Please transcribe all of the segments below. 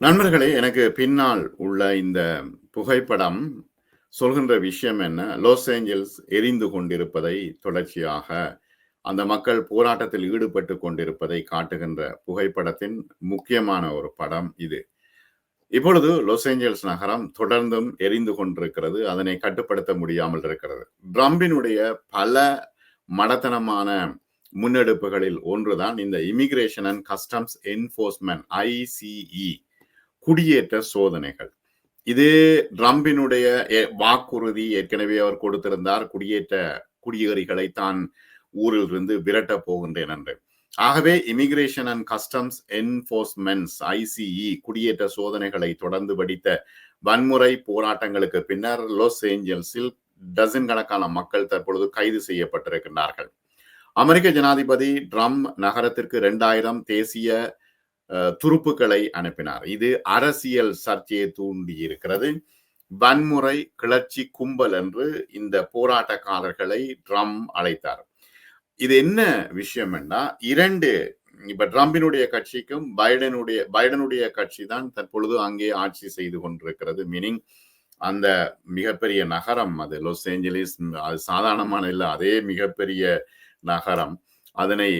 நண்பர்களே எனக்கு பின்னால் உள்ள இந்த புகைப்படம் சொல்கின்ற விஷயம் என்ன? லாஸ் ஏஞ்சல்ஸ் எரிந்து கொண்டிருப்பதை தொடர்ச்சியாக அந்த மக்கள் போராட்டத்தில் ஈடுபட்டு கொண்டிருப்பதை காட்டுகின்ற புகைப்படத்தின் முக்கியமான ஒரு படம் இது. இப்பொழுது லாஸ் ஏஞ்சல்ஸ் நகரம் தொடர்ந்தும் எரிந்து கொண்டிருக்கிறது. அதனை கட்டுப்படுத்த முடியாமல் இருக்கிறது. ட்ரம்பினுடைய பல மடத்தனமான முன்னெடுப்புகளில் ஒன்றுதான் இந்த immigration and customs enforcement ICE குடியேற்ற சோதனைகள். இது ட்ரம்பினுடைய வாக்குறுதி ஏற்கனவே அவர் கொடுத்திருந்தார். குடியேற்ற குடியேறிகளை தான் ஊரில் இருந்து விரட்டப் போகின்றேன் என்று. ஆகவே immigration and customs enforcements ICE குடியேற்ற சோதனைகளை தொடர்ந்து படித்த வன்முறை போராட்டங்களுக்கு பின்னர் லாஸ் ஏஞ்சல்ஸில் டசன் கணக்கான மக்கள் தற்பொழுது கைது செய்யப்பட்டிருக்கின்றார்கள். அமெரிக்க ஜனாதிபதி ட்ரம் நகரத்திற்கு இரண்டாயிரம் தேசிய துருப்புக்களை அனுப்பினார். இது அரசியல் சர்ச்சையை தூண்டி இருக்கிறது வன்முறை கிளர்ச்சி கும்பல் என்று இந்த போராட்டக்காரர்களை ட்ரம் அழைத்தார். இது என்ன விஷயம் என்றா இரண்டு இப்ப ட்ரம்பினுடைய கட்சிக்கும் பைடனுடைய பைடனுடைய கட்சி தான் தற்பொழுது அங்கே ஆட்சி செய்து கொண்டிருக்கிறது. மீனிங் அந்த மிகப்பெரிய நகரம் அது லாஸ் ஏஞ்சலிஸ் அது சாதாரணமான இல்லை அதே மிகப்பெரிய நகரம். அதனை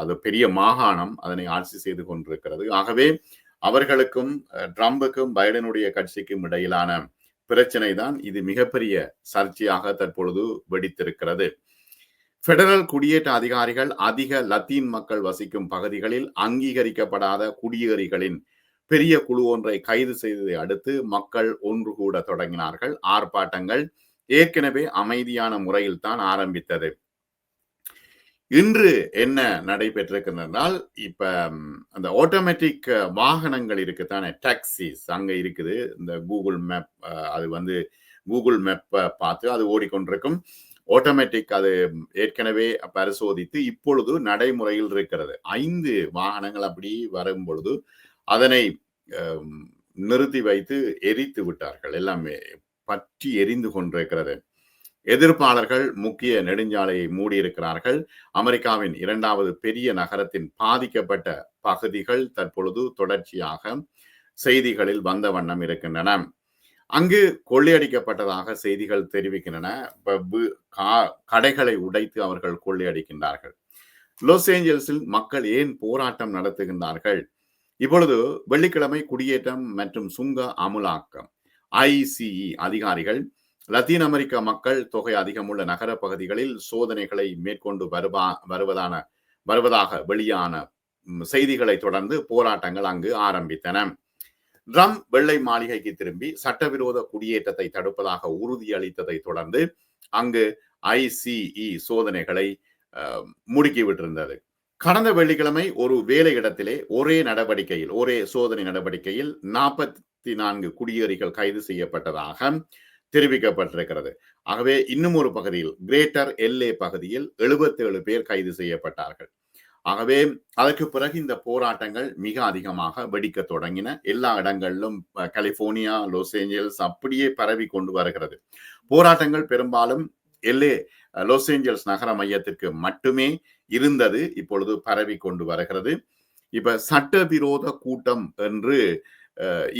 அது பெரிய மாகாணம் அதனை ஆட்சி செய்து கொண்டிருக்கிறது. ஆகவே அவர்களுக்கும் ட்ரம்புக்கும் பைடனுடைய கட்சிக்கும் இடையிலான பிரச்சனை தான் இது மிகப்பெரிய சர்ச்சையாக தற்பொழுது வெடித்திருக்கிறது. பெடரல் குடியேற்ற அதிகாரிகள் அதிக லத்தீன் மக்கள் வசிக்கும் பகுதிகளில் அங்கீகரிக்கப்படாத குடியேறிகளின் பெரிய குழு ஒன்றை கைது செய்ததை அடுத்து மக்கள் ஒன்று கூட தொடங்கினார்கள். ஆர்ப்பாட்டங்கள் ஏற்கனவே அமைதியான முறையில் தான் ஆரம்பித்தது. இன்று என்ன நடைபெற்றிருக்கிறதுனால் இப்ப அந்த ஆட்டோமேட்டிக் வாகனங்கள் இருக்குதானே டாக்ஸிஸ் அங்க இருக்குது. இந்த கூகுள் மேப் அது வந்து கூகுள் மேப்பை பார்த்து அது ஓடிக்கொண்டிருக்கும். ஆட்டோமேட்டிக் அது ஏற்கனவே பரிசோதித்து இப்பொழுது நடைமுறையில் இருக்கிறது. ஐந்து வாகனங்கள் அப்படி வரும் பொழுது அதனை நிறுத்தி வைத்து எரித்து விட்டார்கள். எல்லாமே பற்றி எரிந்து கொண்டிருக்கிறது. எதிர்ப்பாளர்கள் முக்கிய நெடுஞ்சாலையை மூடியிருக்கிறார்கள். அமெரிக்காவின் இரண்டாவது பெரிய நகரத்தின் பாதிக்கப்பட்ட பகுதிகள் தற்பொழுது தொடர்ச்சியாக செய்திகளில் வந்த வண்ணம் இருக்கின்றன. அங்கு கொள்ளையடிக்கப்பட்டதாக செய்திகள் தெரிவிக்கின்றன. கடைகளை உடைத்து அவர்கள் கொள்ளையடிக்கின்றார்கள். லாஸ் ஏஞ்சல்ஸில் மக்கள் ஏன் போராட்டம் நடத்துகின்றார்கள்? இப்பொழுது வெள்ளிக்கிழமை குடியேற்றம் மற்றும் சுங்க அமுலாக்கம் ஐசிஇ அதிகாரிகள் லத்தீன் அமெரிக்க மக்கள் தொகை அதிகமுள்ள நகர பகுதிகளில் சோதனைகளை மேற்கொண்டு வருவா வருவதான வருவதாக வெளியான செய்திகளை தொடர்ந்து போராட்டங்கள் அங்கு ஆரம்பித்தன. ட்ரம் வெள்ளை மாளிகைக்கு திரும்பி சட்டவிரோத குடியேற்றத்தை தடுப்பதாக உறுதியளித்ததை தொடர்ந்து அங்கு ஐசிஇ சோதனைகளை முடுக்கிவிட்டிருந்தது கடந்த வெள்ளிக்கிழமை ஒரு வேலை இடத்திலே ஒரே நடவடிக்கையில் ஒரே சோதனை நடவடிக்கையில் நாற்பத்தி நான்கு குடியேறிகள் கைது செய்யப்பட்டதாக தெரிவிக்கப்பட்டிருக்கிறது. ஆகவே இன்னும் ஒரு பகுதியில் கிரேட்டர் எல்ஏ பகுதியில் எழுபத்தி ஏழு பேர் கைது செய்யப்பட்டார்கள். ஆகவே அதற்கு பிறகு இந்த போராட்டங்கள் மிக அதிகமாக வெடிக்க தொடங்கின. எல்லா இடங்களிலும் கலிபோர்னியா லாஸ் ஏஞ்சல்ஸ் அப்படியே பரவி கொண்டு வருகிறது. போராட்டங்கள் பெரும்பாலும் எல்ஏ லாஸ் ஏஞ்சல்ஸ் நகர மையத்திற்கு மட்டுமே இருந்தது இப்பொழுது பரவி கொண்டு வருகிறது. இப்ப சட்டவிரோத கூட்டம் என்று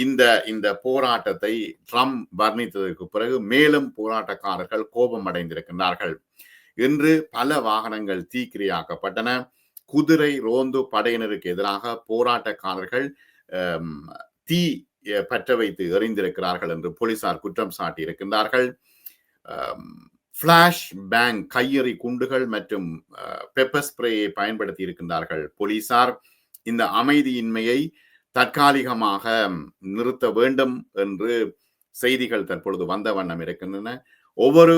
இந்த இந்த போராட்டத்தை ட்ரம்ப் வர்ணித்ததற்கு பிறகு மேலும் போராட்டக்காரர்கள் கோபம் அடைந்திருக்கின்றார்கள். இன்று பல வாகனங்கள் தீக்கிரையாக்கப்பட்டன. குதிரை ரோந்து படையினருக்கு எதிராக போராட்டக்காரர்கள் தீ பற்ற வைத்து எறிந்திருக்கிறார்கள் என்று போலீசார் குற்றம் சாட்டியிருக்கின்றார்கள். ஃப்ளாஷ் பிளாஷ் பேங்க் கையெறி குண்டுகள் மற்றும் பெப்பர் ஸ்ப்ரேயை பயன்படுத்தி இருக்கின்றார்கள் போலீசார். இந்த அமைதியின்மையை தற்காலிகமாக நிறுத்த வேண்டும் என்று செய்திகள் தற்பொழுது வந்த வண்ணம் இருக்கின்றன. ஒவ்வொரு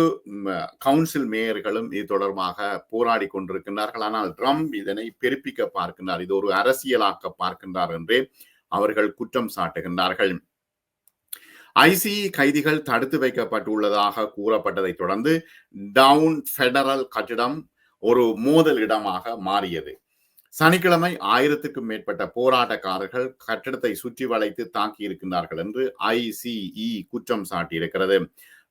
கவுன்சில் மேயர்களும் இது தொடர்பாக போராடி கொண்டிருக்கின்றார்கள். ஆனால் ட்ரம்ப் இதனை பெருப்பிக்க பார்க்கின்றார். இது ஒரு அரசியலாக்க பார்க்கின்றார் என்றே அவர்கள் குற்றம் சாட்டுகின்றார்கள். ஐசிஇ கைதிகள் தடுத்து வைக்கப்பட்டுள்ளதாக கூறப்பட்டதை தொடர்ந்து டவுன் ஃபெடரல் கட்டிடம் ஒரு மோதல் இடமாக மாறியது. சனிக்கிழமை ஆயிரத்துக்கும் மேற்பட்ட போராட்டக்காரர்கள் கட்டிடத்தை சுற்றி வளைத்து தாக்கி இருக்கின்றார்கள் என்று ஐசிஇ குற்றம் சாட்டியிருக்கிறது.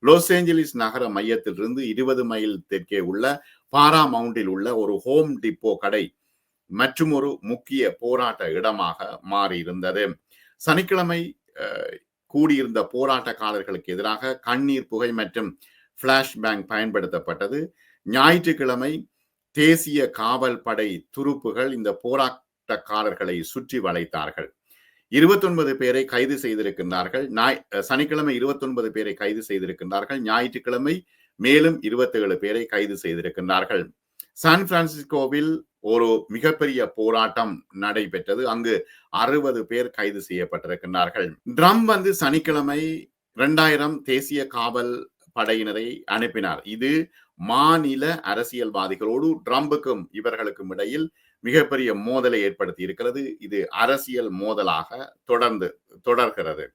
லாஸ் ஏஞ்சலிஸ் நகர மையத்திலிருந்து இருபது மைல் தெற்கே உள்ள பாரா மவுண்டில் உள்ள ஒரு ஹோம் டிப்போ கடை மற்றும் ஒரு முக்கிய போராட்ட இடமாக மாறியிருந்தது. சனிக்கிழமை கூடியிருந்த போராட்டக்காரர்களுக்கு எதிராக கண்ணீர் புகை மற்றும் பிளாஷ் பேங்க் பயன்படுத்தப்பட்டது. ஞாயிற்றுக்கிழமை தேசிய காவல் படை துருப்புகள் இந்த போராட்டக்காரர்களை சுற்றி வளைத்தார்கள். இருபத்தொன்பது பேரை கைது செய்திருக்கின்றார்கள். ஞாய்- சனிக்கிழமை இருபத்தொன்பது பேரை கைது செய்திருக்கின்றார்கள். ஞாயிற்றுக்கிழமை மேலும் இருபத்தேழு பேரை கைது செய்திருக்கின்றார்கள். சான் பிரான்சிஸ்கோவில் ஒரு மிகப்பெரிய போராட்டம் நடைபெற்றது. அங்கு அறுபது பேர் கைது செய்யப்பட்டிருக்கின்றார்கள். ட்ரம்ப் வந்து சனிக்கிழமை இரண்டாயிரம் தேசிய காவல் படையினரை அனுப்பினார். இது மாநில அரசியல்வாதிகளோடு ட்ரம்புக்கும் இவர்களுக்கும் இடையில் மிகப்பெரிய மோதலை ஏற்படுத்தி இருக்கிறது இது அரசியல் மோதலாக தொடர்ந்து தொடர்கிறது.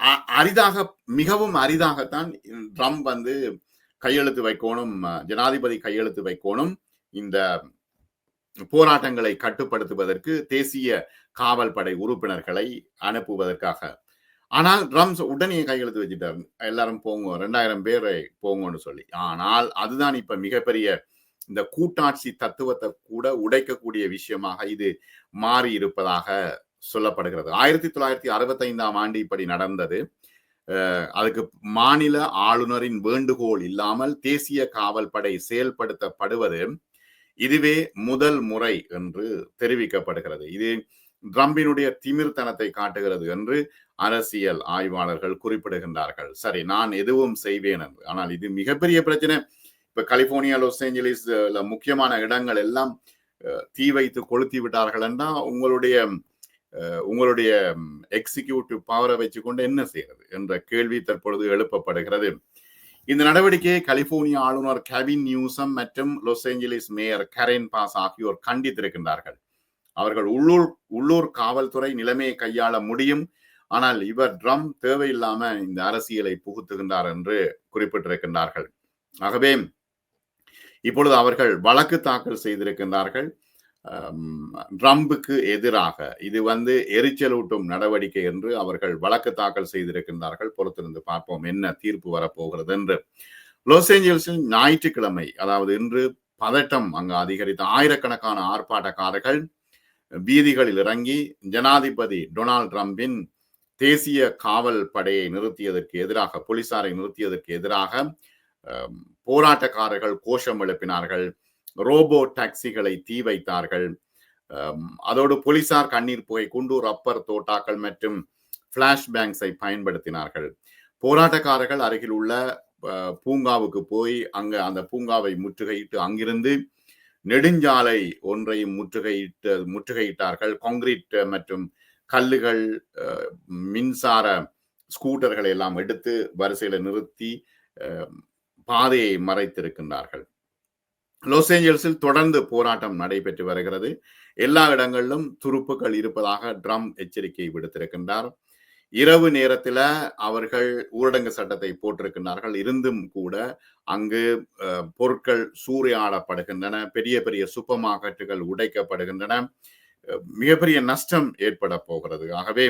அ- அரிதாக மிகவும் அரிதாகத்தான் ட்ரம்ப் வந்து கையெழுத்து வைக்கணும் ஜனாதிபதி கையெழுத்து வைக்கணும் இந்த போராட்டங்களை கட்டுப்படுத்துவதற்கு தேசிய காவல் படை உறுப்பினர்களை அனுப்புவதற்காக ஆனால் ட்ரம்ஸ் உடனே கையெழுத்து வச்சுட்டார். எல்லாரும் போங்க ரெண்டாயிரம் பேரை போங்கன்னு சொல்லி. ஆனால் அதுதான் இப்ப மிகப்பெரிய இந்த கூட்டாட்சி தத்துவத்தை கூட உடைக்கக்கூடிய விஷயமாக இது மாறி இருப்பதாக சொல்லப்படுகிறது. ஆயிரத்தி தொள்ளாயிரத்தி அறுபத்தைந்தாம் ஆண்டு இப்படி நடந்தது. அதுக்கு மாநில ஆளுநரின் வேண்டுகோள் இல்லாமல் தேசிய காவல் படை செயல்படுத்தப்படுவது இதுவே முதல் முறை என்று தெரிவிக்கப்படுகிறது. இது ட்ரம்பினுடைய திமிர்த்தனத்தை காட்டுகிறது என்று அரசியல் ஆய்வாளர்கள் குறிப்பிடுகின்றார்கள். சரி நான் எதுவும் செய்வேன் என்று. ஆனால் இது மிகப்பெரிய பிரச்சனை. இப்ப கலிபோர்னியா லாஸ் ஏஞ்சலிஸ் முக்கியமான இடங்கள் எல்லாம் தீ வைத்து கொளுத்தி விட்டார்கள் என்றால் உங்களுடைய உங்களுடைய எக்ஸிக்யூட்டிவ் பவரை வச்சுக்கொண்டு என்ன செய்யறது என்ற கேள்வி தற்பொழுது எழுப்பப்படுகிறது. இந்த நடவடிக்கையை கலிபோர்னியா ஆளுநர் கெவின் நியூசம் மற்றும் Los Angeles mayor Karen Bass ஆகியோர் கண்டித்திருக்கின்றார்கள். அவர்கள் உள்ளூர் உள்ளூர் காவல்துறை நிலைமையை கையாள முடியும். ஆனால் இவர் ட்ரம் தேவையில்லாம இந்த அரசியலை புகுத்துகின்றார் என்று குறிப்பிட்டிருக்கின்றார்கள். ஆகவே இப்பொழுது அவர்கள் வழக்கு தாக்கல் செய்திருக்கின்றார்கள். ட்ரம்புக்கு எதிராக. இது வந்து எரிச்சலூட்டும் நடவடிக்கை என்று அவர்கள் வழக்கு தாக்கல் செய்திருக்கின்றார்கள். பொறுத்திருந்து பார்ப்போம் என்ன தீர்ப்பு வரப்போகிறது என்று. லாஸ் ஏஞ்சல்ஸில் ஞாயிற்றுக்கிழமை அதாவது இன்று பதட்டம் அங்கு அதிகரித்த ஆயிரக்கணக்கான ஆர்ப்பாட்டக்காரர்கள் வீதிகளில் இறங்கி ஜனாதிபதி டொனால்ட் ட்ரம்பின் தேசிய காவல் படையை நிறுத்தியதற்கு எதிராக போலீசாரை நிறுத்தியதற்கு எதிராக போராட்டக்காரர்கள் கோஷம் எழுப்பினார்கள். ரோபோ டாக்ஸிகளை தீ வைத்தார்கள். அதோடு போலீசார் கண்ணீர் புகை குண்டு ரப்பர் தோட்டாக்கள் மற்றும் பிளாஷ் பேங்க்ஸை பயன்படுத்தினார்கள். போராட்டக்காரர்கள் அருகில் உள்ள பூங்காவுக்கு போய் அங்க அந்த பூங்காவை முற்றுகையிட்டு அங்கிருந்து நெடுஞ்சாலை ஒன்றையும் முற்றுகையிட்டு முற்றுகையிட்டார்கள். கான்கிரீட் மற்றும் கல்லுகள் மின்சார ஸ்கூட்டர்களை எல்லாம் எடுத்து வரிசையில நிறுத்தி பாதையை மறைத்திருக்கின்றார்கள். லாஸ் ஏஞ்சல்ஸில் தொடர்ந்து போராட்டம் நடைபெற்று வருகிறது. எல்லா இடங்களிலும் துருப்புகள் இருப்பதாக ட்ரம் எச்சரிக்கை விடுத்திருக்கின்றார். இரவு நேரத்துல அவர்கள் ஊரடங்கு சட்டத்தை போட்டிருக்கிறார்கள் இருந்தும் கூட அங்கு பொருட்கள் சூறையாடப்படுகின்றன. பெரிய பெரிய சூப்பர் மார்க்கெட்டுகள் உடைக்கப்படுகின்றன மிகப்பெரிய நஷ்டம் ஏற்பட போகிறது. ஆகவே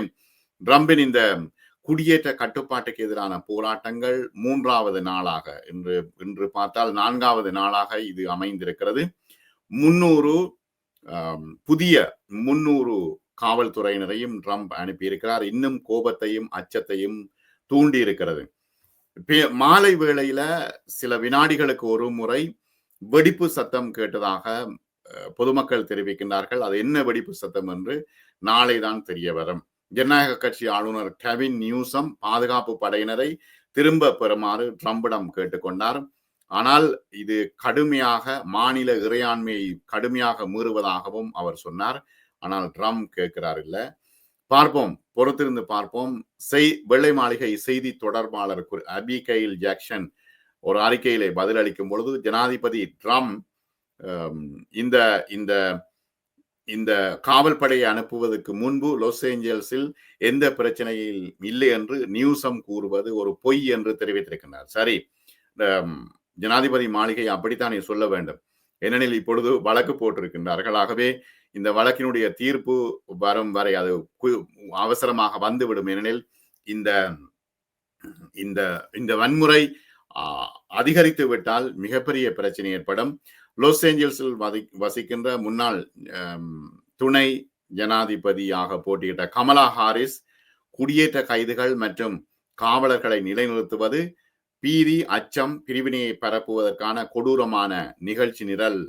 ட்ரம்பின் இந்த குடியேற்ற கட்டுப்பாட்டுக்கு எதிரான போராட்டங்கள் மூன்றாவது நாளாக இன்று இன்று பார்த்தால் நான்காவது நாளாக இது அமைந்திருக்கிறது. முன்னூறு புதிய முன்னூறு காவல்துறையினரையும் ட்ரம்ப் அனுப்பியிருக்கிறார். இன்னும் கோபத்தையும் அச்சத்தையும் தூண்டி இருக்கிறது மாலை வேளையில சில வினாடிகளுக்கு ஒரு முறை வெடிப்பு சத்தம் கேட்டதாக பொதுமக்கள் தெரிவிக்கின்றார்கள். அது என்ன வெடிப்பு சத்தம் என்று நாளை தான் தெரிய வரும். ஜனநாயக கட்சி ஆளுநர் கெவின் நியூசம் பாதுகாப்பு படையினரை திரும்ப பெறுமாறு ட்ரம்பிடம் கேட்டுக்கொண்டார். ஆனால் இது கடுமையாக மாநில இறையாண்மையை கடுமையாக மீறுவதாகவும் அவர் சொன்னார். ஆனால் ட்ரம்ப் கேட்கிறார் இல்ல. பார்ப்போம் பொறுத்திருந்து பார்ப்போம். செய் வெள்ளை மாளிகை செய்தி தொடர்பாளர் அபிகைல் ஜாக்சன் ஒரு அறிக்கையிலே பதிலளிக்கும் பொழுது ஜனாதிபதி ட்ரம்ப் இந்த இந்த இந்த காவல் படையை அனுப்புவதற்கு முன்பு லாஸ் ஏஞ்சல்ஸில் எந்த பிரச்சனையில் இல்லை என்று நியூசம் கூறுவது ஒரு பொய் என்று தெரிவித்திருக்கின்றார். சரி ஜனாதிபதி மாளிகை அப்படித்தான் சொல்ல வேண்டும்? ஏனெனில் இப்பொழுது வழக்கு போட்டிருக்கின்றார்கள் ஆகவே இந்த வழக்கினுடைய தீர்ப்பு வரும் வரை அது கு- அவசரமாக வந்துவிடும். ஏனெனில் இந்த இந்த இந்த வன்முறை அதிகரித்து விட்டால் மிகப்பெரிய பிரச்சனை ஏற்படும். லாஸ் ஏஞ்சல்ஸில் வசிக்கின்ற முன்னாள் துணை ஜனாதிபதியாக போட்டியிட்ட கமலா ஹாரிஸ் குடியேற்ற கைதுகள் மற்றும் காவலர்களை நிலைநிறுத்துவது பீதி அச்சம் பிரிவினையை பரப்புவதற்கான கொடூரமான நிகழ்ச்சி நிரல்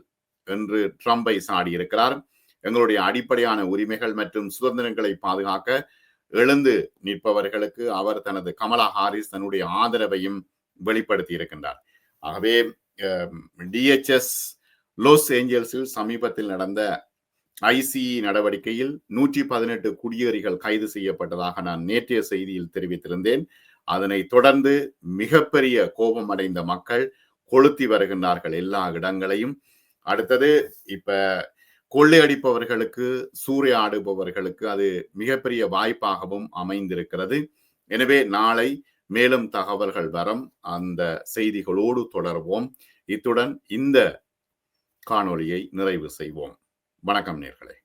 என்று ட்ரம்பை சாடியிருக்கிறார். எங்களுடைய அடிப்படையான உரிமைகள் மற்றும் சுதந்திரங்களை பாதுகாக்க எழுந்து நிற்பவர்களுக்கு அவர் தனது கமலா ஹாரிஸ் தன்னுடைய ஆதரவையும் வெளிப்படுத்தி இருக்கின்றார். ஆகவே டிஎச்எஸ் லோஸ் ஏஞ்சல்ஸில் சமீபத்தில் நடந்த ஐசிஇ நடவடிக்கையில் நூற்றி பதினெட்டு குடியேறிகள் கைது செய்யப்பட்டதாக நான் நேற்றைய செய்தியில் தெரிவித்திருந்தேன். அதனை தொடர்ந்து மிகப்பெரிய கோபம் அடைந்த மக்கள் கொளுத்தி வருகின்றார்கள் எல்லா இடங்களையும். அடுத்தது இப்ப கொள்ளையடிப்பவர்களுக்கு சூறையாடுபவர்களுக்கு அது மிகப்பெரிய வாய்ப்பாகவும் அமைந்திருக்கிறது. எனவே நாளை மேலும் தகவல்கள் வரும். அந்த செய்திகளோடு தொடர்வோம். இத்துடன் இந்த காணொளியை நிறைவு செய்வோம். வணக்கம் நேர்களே.